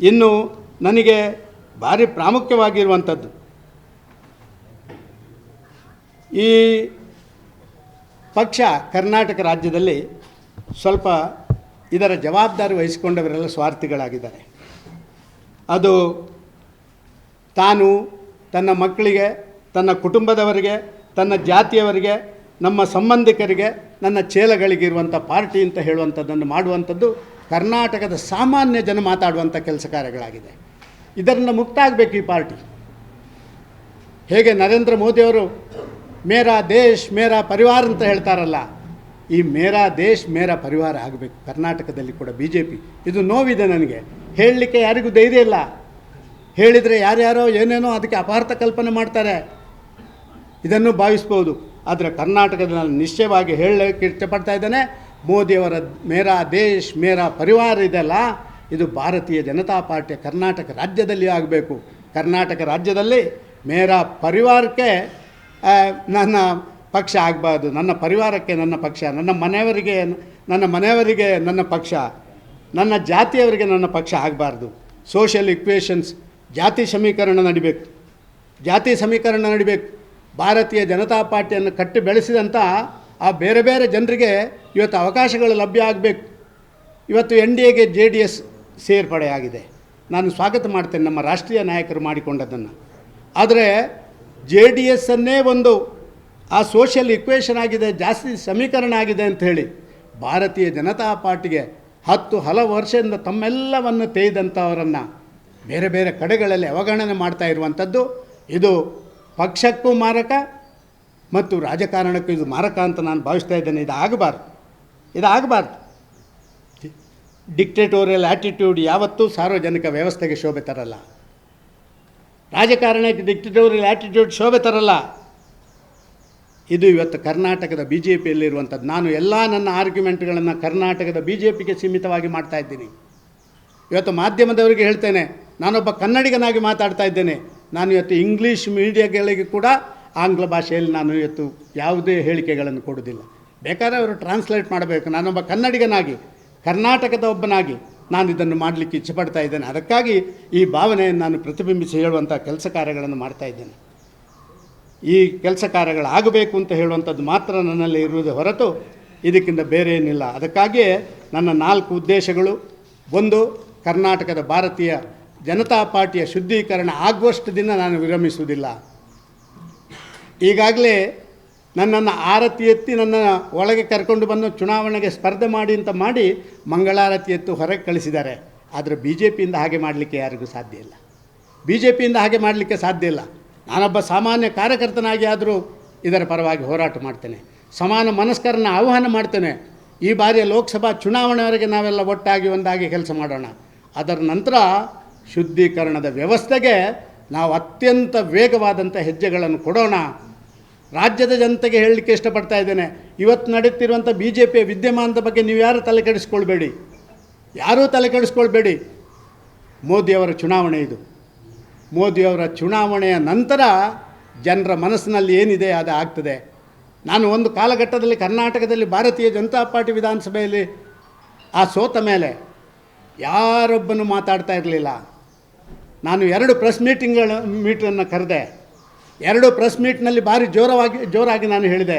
ಇನ್ನು ನನಗೆ ಭಾರಿ ಪ್ರಾಮುಖ್ಯವಾಗಿರುವಂಥದ್ದು. ಈ ಪಕ್ಷ ಕರ್ನಾಟಕ ರಾಜ್ಯದಲ್ಲಿ ಸ್ವಲ್ಪ ಇದರ ಜವಾಬ್ದಾರಿ ವಹಿಸಿಕೊಂಡವರೆಲ್ಲ ಸ್ವಾರ್ಥಿಗಳಾಗಿದ್ದಾರೆ. ಅದು ತಾನು ತನ್ನ ಮಕ್ಕಳಿಗೆ, ತನ್ನ ಕುಟುಂಬದವರಿಗೆ, ತನ್ನ ಜಾತಿಯವರಿಗೆ, ನಮ್ಮ ಸಂಬಂಧಿಕರಿಗೆ, ನನ್ನ ಚೇಲಗಳಿಗಿರುವಂಥ ಪಾರ್ಟಿ ಅಂತ ಹೇಳುವಂಥದ್ದನ್ನು ಮಾಡುವಂಥದ್ದು ಕರ್ನಾಟಕದ ಸಾಮಾನ್ಯ ಜನ ಮಾತಾಡುವಂಥ ಕೆಲಸ ಕಾರ್ಯಗಳಾಗಿದೆ. ಇದರಿಂದ ಮುಕ್ತ ಆಗಬೇಕು ಈ ಪಾರ್ಟಿ. ಹೇಗೆ ನರೇಂದ್ರ ಮೋದಿಯವರು ಮೇರಾ ದೇಶ್, ಮೇರಾ ಪರಿವಾರ ಅಂತ ಹೇಳ್ತಾರಲ್ಲ, ಈ ಮೇರಾ ದೇಶ್, ಮೇರಾ ಪರಿವಾರ ಆಗಬೇಕು. ಕರ್ನಾಟಕದಲ್ಲಿ ಕೂಡ ಬಿ ಜೆ ಪಿ ಇದು ನೋವಿದೆ ನನಗೆ. ಹೇಳಲಿಕ್ಕೆ ಯಾರಿಗೂ ಧೈರ್ಯ ಇಲ್ಲ. ಹೇಳಿದರೆ ಯಾರ್ಯಾರೋ ಏನೇನೋ ಅದಕ್ಕೆ ಅಪಾರ್ಥ ಕಲ್ಪನೆ ಮಾಡ್ತಾರೆ. ಇದನ್ನು ಭಾವಿಸ್ಬೋದು. ಆದರೆ ಕರ್ನಾಟಕದ ನಾನು ನಿಶ್ಚಯವಾಗಿ ಹೇಳಲಿಕ್ಕೆ ಇಷ್ಟಪಡ್ತಾ ಇದ್ದೇನೆ. ಮೋದಿಯವರ ಮೇರಾ ದೇಶ್, ಮೇರಾ ಪರಿವಾರ ಇದೆಲ್ಲ ಇದು ಭಾರತೀಯ ಜನತಾ ಪಾರ್ಟಿ ಕರ್ನಾಟಕ ರಾಜ್ಯದಲ್ಲಿ ಆಗಬೇಕು. ಕರ್ನಾಟಕ ರಾಜ್ಯದಲ್ಲಿ ಮೇರಾ ಪರಿವಾರಕ್ಕೆ ನನ್ನ ಪಕ್ಷ ಆಗಬಾರ್ದು. ನನ್ನ ಪರಿವಾರಕ್ಕೆ ನನ್ನ ಪಕ್ಷ, ನನ್ನ ಮನೆಯವರಿಗೆ ನನ್ನ ಮನೆಯವರಿಗೆ ನನ್ನ ಪಕ್ಷ, ನನ್ನ ಜಾತಿಯವರಿಗೆ ನನ್ನ ಪಕ್ಷ ಆಗಬಾರ್ದು. ಸೋಷಿಯಲ್ ಇಕ್ವೇಷನ್ಸ್ ಜಾತಿ ಸಮೀಕರಣ ನಡಿಬೇಕು. ಜಾತಿ ಸಮೀಕರಣ ನಡಿಬೇಕು. ಭಾರತೀಯ ಜನತಾ ಪಾರ್ಟಿಯನ್ನು ಕಟ್ಟಿ ಬೆಳೆಸಿದಂಥ ಆ ಬೇರೆ ಬೇರೆ ಜನರಿಗೆ ಇವತ್ತು ಅವಕಾಶಗಳು ಲಭ್ಯ ಆಗಬೇಕು. ಇವತ್ತು ಎನ್ ಡಿ ಎಗೆ ಜೆ ಡಿ ಎಸ್ ಸೇರ್ಪಡೆಯಾಗಿದೆ ನಾನು ಸ್ವಾಗತ ಮಾಡ್ತೇನೆ ನಮ್ಮ ರಾಷ್ಟ್ರೀಯ ನಾಯಕರು ಮಾಡಿಕೊಂಡದನ್ನು. ಆದರೆ ಜೆ ಡಿ ಎಸ್ಸನ್ನೇ ಒಂದು ಆ ಸೋಷಿಯಲ್ ಇಕ್ವೇಷನ್ ಆಗಿದೆ, ಜಾಸ್ತಿ ಸಮೀಕರಣ ಆಗಿದೆ ಅಂತ ಹೇಳಿ ಭಾರತೀಯ ಜನತಾ ಪಾರ್ಟಿಗೆ ಹತ್ತು ಹಲವು ವರ್ಷದಿಂದ ತಮ್ಮೆಲ್ಲವನ್ನು ತೇಯ್ದಂಥವರನ್ನು ಬೇರೆ ಬೇರೆ ಕಡೆಗಳಲ್ಲಿ ಅವಗಣನೆ ಮಾಡ್ತಾ ಇರುವಂಥದ್ದು. ಇದು ಪಕ್ಷಕ್ಕೂ ಮಾರಕ ಮತ್ತು ರಾಜಕಾರಣಕ್ಕೂ ಇದು ಮಾರಕ ಅಂತ ನಾನು ಭಾವಿಸ್ತಾ ಇದ್ದೇನೆ. ಇದು ಆಗಬಾರ್ದು ಇದು ಆಗಬಾರ್ದು ಡಿಕ್ಟೇಟೋರಿಯಲ್ ಆ್ಯಟಿಟ್ಯೂಡ್ ಯಾವತ್ತೂ ಸಾರ್ವಜನಿಕ ವ್ಯವಸ್ಥೆಗೆ ಶೋಭೆ ತರಲ್ಲ. ರಾಜಕಾರಣಕ್ಕೆ ಡಿಕ್ಟೇಟೋರಿಯಲ್ ಆ್ಯಟಿಟ್ಯೂಡ್ ಶೋಭೆ ತರಲ್ಲ. ಇದು ಇವತ್ತು ಕರ್ನಾಟಕದ ಬಿ ಜೆ ಪಿಯಲ್ಲಿರುವಂಥದ್ದು ನಾನು ಎಲ್ಲ ನನ್ನ ಆರ್ಗ್ಯುಮೆಂಟ್ಗಳನ್ನು ಕರ್ನಾಟಕದ ಬಿ ಜೆ ಪಿಗೆ ಸೀಮಿತವಾಗಿ ಮಾಡ್ತಾ ಇದ್ದೀನಿ. ಇವತ್ತು ಮಾಧ್ಯಮದವರಿಗೆ ಹೇಳ್ತೇನೆ. ನಾನೊಬ್ಬ ಕನ್ನಡಿಗನಾಗಿ ಮಾತಾಡ್ತಾ ಇದ್ದೇನೆ. ನಾನು ಇವತ್ತು ಇಂಗ್ಲೀಷ್ ಮೀಡಿಯಾಗಳಿಗೆ ಕೂಡ ಆಂಗ್ಲ ಭಾಷೆಯಲ್ಲಿ ನಾನು ಇವತ್ತು ಯಾವುದೇ ಹೇಳಿಕೆಗಳನ್ನು ಕೊಡೋದಿಲ್ಲ ಬೇಕಾದ್ರೆ ಅವರು ಟ್ರಾನ್ಸ್ಲೇಟ್ ಮಾಡಬೇಕು. ನಾನೊಬ್ಬ ಕನ್ನಡಿಗನಾಗಿ, ಕರ್ನಾಟಕದ ಒಬ್ಬನಾಗಿ ನಾನು ಇದನ್ನು ಮಾಡಲಿಕ್ಕೆ ಇಚ್ಛೆಪಡ್ತಾ ಇದ್ದೇನೆ. ಅದಕ್ಕಾಗಿ ಈ ಭಾವನೆಯನ್ನು ನಾನು ಪ್ರತಿಬಿಂಬಿಸಿ ಹೇಳುವಂಥ ಕೆಲಸ ಕಾರ್ಯಗಳನ್ನು ಮಾಡ್ತಾ ಇದ್ದೇನೆ. ಈ ಕೆಲಸ ಕಾರ್ಯಗಳಾಗಬೇಕು ಅಂತ ಹೇಳುವಂಥದ್ದು ಮಾತ್ರ ನನ್ನಲ್ಲಿ ಇರುವುದು ಹೊರತು ಇದಕ್ಕಿಂತ ಬೇರೆ ಏನಿಲ್ಲ. ಅದಕ್ಕಾಗಿಯೇ ನನ್ನ ನಾಲ್ಕು ಉದ್ದೇಶಗಳು. ಒಂದು, ಕರ್ನಾಟಕದ ಭಾರತೀಯ ಜನತಾ ಪಾರ್ಟಿಯ ಶುದ್ಧೀಕರಣ ಆಗುವಷ್ಟು ದಿನ ನಾನು ವಿರಮಿಸುವುದಿಲ್ಲ. ಈಗಾಗಲೇ ನನ್ನನ್ನು ಆರತಿ ಎತ್ತಿ ನನ್ನ ಒಳಗೆ ಕರ್ಕೊಂಡು ಬಂದು ಚುನಾವಣೆಗೆ ಸ್ಪರ್ಧೆ ಮಾಡಿ ಅಂತ ಮಾಡಿ ಮಂಗಳಾರತಿ ಎತ್ತು ಹೊರಗೆ ಕಳಿಸಿದ್ದಾರೆ. ಆದರೆ ಬಿ ಜೆ ಪಿಯಿಂದ ಹಾಗೆ ಮಾಡಲಿಕ್ಕೆ ಯಾರಿಗೂ ಸಾಧ್ಯ ಇಲ್ಲ. ಬಿ ಜೆ ಪಿಯಿಂದ ಹಾಗೆ ಮಾಡಲಿಕ್ಕೆ ಸಾಧ್ಯ ಇಲ್ಲ. ನಾನೊಬ್ಬ ಸಾಮಾನ್ಯ ಕಾರ್ಯಕರ್ತನಾಗಿ ಆದರೂ ಇದರ ಪರವಾಗಿ ಹೋರಾಟ ಮಾಡ್ತೇನೆ. ಸಮಾನ ಮನಸ್ಕರನ್ನ ಆಹ್ವಾನ ಮಾಡ್ತೇನೆ. ಈ ಬಾರಿಯ ಲೋಕಸಭಾ ಚುನಾವಣೆವರೆಗೆ ನಾವೆಲ್ಲ ಒಟ್ಟಾಗಿ ಒಂದಾಗಿ ಕೆಲಸ ಮಾಡೋಣ. ಅದರ ನಂತರ ಶುದ್ಧೀಕರಣದ ವ್ಯವಸ್ಥೆಗೆ ನಾವು ಅತ್ಯಂತ ವೇಗವಾದಂಥ ಹೆಜ್ಜೆಗಳನ್ನು ಕೊಡೋಣ. ರಾಜ್ಯದ ಜನತೆಗೆ ಹೇಳಲಿಕ್ಕೆ ಇಷ್ಟಪಡ್ತಾ ಇದ್ದೇನೆ. ಇವತ್ತು ನಡೀತಿರುವಂಥ ಬಿ ಜೆ ಪಿಯ ವಿದ್ಯಮಾನದ ಬಗ್ಗೆ ನೀವು ಯಾರು ತಲೆ ಕೆಡಿಸ್ಕೊಳ್ಬೇಡಿ? ಯಾರೂ ತಲೆ ಕೆಡಿಸ್ಕೊಳ್ಬೇಡಿ? ಮೋದಿಯವರ ಚುನಾವಣೆ ಇದು. ಮೋದಿಯವರ ಚುನಾವಣೆಯ ನಂತರ ಜನರ ಮನಸ್ಸಿನಲ್ಲಿ ಏನಿದೆ ಅದು ಆಗ್ತದೆ. ನಾನು ಒಂದು ಕಾಲಘಟ್ಟದಲ್ಲಿ ಕರ್ನಾಟಕದಲ್ಲಿ ಭಾರತೀಯ ಜನತಾ ಪಾರ್ಟಿ ವಿಧಾನಸಭೆಯಲ್ಲಿ ಆ ಸೋತ ಮೇಲೆ ಯಾರೊಬ್ಬನು ಮಾತಾಡ್ತಾ ಇರಲಿಲ್ಲ. ನಾನು ಎರಡು ಪ್ರೆಸ್ ಮೀಟಿಂಗ್ಗಳ ಮೀಟನ್ನು ಕರೆದೆ. ಎರಡು ಪ್ರೆಸ್ ಮೀಟ್ನಲ್ಲಿ ಭಾರಿ ಜೋರವಾಗಿ, ಜೋರಾಗಿ ನಾನು ಹೇಳಿದೆ.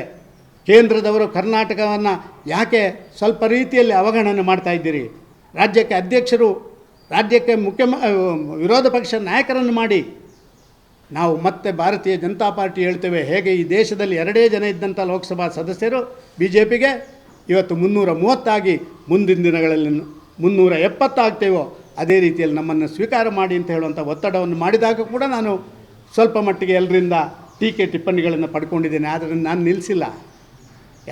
ಕೇಂದ್ರದವರು ಕರ್ನಾಟಕವನ್ನು ಯಾಕೆ ಸ್ವಲ್ಪ ರೀತಿಯಲ್ಲಿ ಅವಗಣನೆ ಮಾಡ್ತಾ ಇದ್ದೀರಿ? ರಾಜ್ಯಕ್ಕೆ ಅಧ್ಯಕ್ಷರು, ರಾಜ್ಯಕ್ಕೆ ಮುಖ್ಯ ವಿರೋಧ ಪಕ್ಷ ನಾಯಕರನ್ನು ಮಾಡಿ. ನಾವು ಮತ್ತೆ ಭಾರತೀಯ ಜನತಾ ಪಾರ್ಟಿ ಹೇಳ್ತೇವೆ, ಹೇಗೆ ಈ ದೇಶದಲ್ಲಿ ಎರಡೇ ಜನ ಇದ್ದಂಥ ಲೋಕಸಭಾ ಸದಸ್ಯರು ಬಿ ಜೆ ಪಿಗೆ ಇವತ್ತು ಮುನ್ನೂರ ಮೂವತ್ತಾಗಿ ಮುಂದಿನ ದಿನಗಳಲ್ಲಿ ಮುನ್ನೂರ ಎಪ್ಪತ್ತಾಗ್ತೇವೋ ಅದೇ ರೀತಿಯಲ್ಲಿ ನಮ್ಮನ್ನು ಸ್ವೀಕಾರ ಮಾಡಿ ಅಂತ ಹೇಳುವಂಥ ಒತ್ತಡವನ್ನು ಮಾಡಿದಾಗ ಕೂಡ ನಾನು ಸ್ವಲ್ಪ ಮಟ್ಟಿಗೆ ಎಲ್ಲರಿಂದ ಟೀಕೆ ಟಿಪ್ಪಣಿಗಳನ್ನು ಪಡ್ಕೊಂಡಿದ್ದೇನೆ, ಆದರೆ ನಾನು ನಿಲ್ಲಿಸಿಲ್ಲ.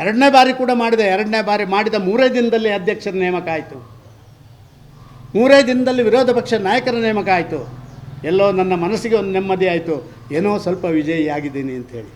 ಎರಡನೇ ಬಾರಿ ಕೂಡ ಮಾಡಿದೆ, ಎರಡನೇ ಬಾರಿ ಮಾಡಿದ ಮೂರೇ ದಿನದಲ್ಲಿ ಅಧ್ಯಕ್ಷರ ನೇಮಕ ಆಯಿತು. ಮೂರೇ ದಿನದಲ್ಲಿ ವಿರೋಧ ಪಕ್ಷ ನಾಯಕರ ನೇಮಕ ಆಯಿತು. ಎಲ್ಲೋ ನನ್ನ ಮನಸ್ಸಿಗೆ ಒಂದು ನೆಮ್ಮದಿ ಆಯಿತು. ಏನೋ ಸ್ವಲ್ಪ ವಿಜಯಿ ಆಗಿದ್ದೀನಿ ಅಂಥೇಳಿ